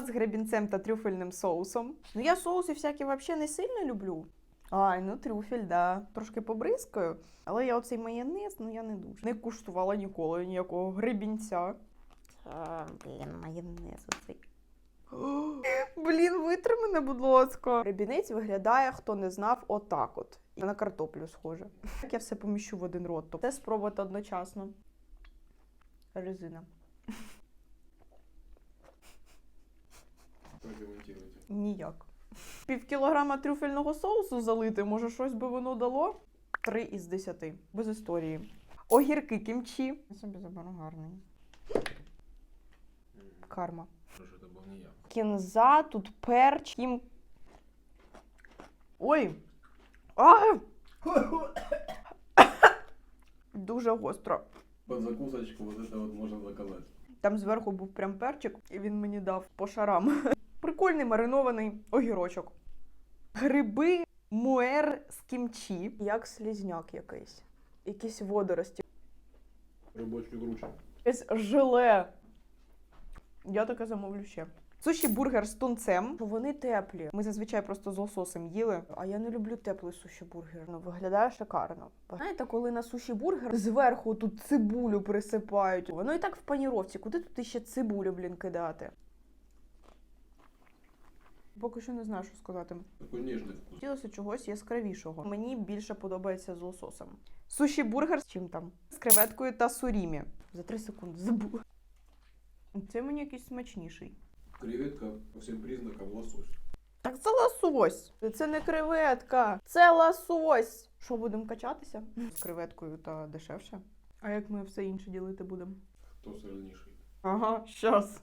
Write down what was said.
з гребінцем та трюфельним соусом. Ну я соуси всякі взагалі не сильно люблю. Ай, ну трюфель, да. Трошки побризкаю. Але я оцей майонез, ну я не дуже. Не куштувала ніколи ніякого гребінця. А, блін, майонез оцей. Блін, витри мене, будь ласка. Ребінець виглядає, хто не знав, отак от. На картоплю схоже. Так я все поміщу в один рот. Тобто Це спробувати одночасно. Резина. Прокомментируйте. Ніяк. Пів кілограма трюфельного соусу залити, може, щось би воно дало? Три із десяти. Без історії. Огірки кімчі. Я собі заберу гарний. Карма. Хорошо, это был не я. Кінза, тут перч, кім. Ой! А! Дуже гостро. Под закусочку вот это вот можно заказать. Там зверху був прям перчик, і він мені дав по шарам. Прикольний маринований огірочок. Гриби муер з кімчі, як слізняк якийсь. Якісь водорості. Рыбочки круче. Якесь желе. Я таке замовлю ще. Суші бургер з тунцем. Вони теплі. Ми зазвичай просто з лососем їли. А я не люблю теплий суші бургер. Ну, виглядає шикарно. Знаєте, коли на суші бургер зверху тут цибулю присипають. Воно і так в паніровці. Куди тут ще цибулю, блін, кидати? Поки що не знаю, що сказати. Такой нежный вкус. Хотілося чогось яскравішого. Мені більше подобається з лососем. Суші бургер з чим там? З креветкою та сурімі. За 3 секунди забула. Це мені якийсь смачніший. Креветка по всем признакам лосось. Так це лосось. Це не креветка, це лосось. Що будемо качатися? З креветкою та дешевше. А як ми все інше ділити будемо? Кто сильнейший? Ага, щас.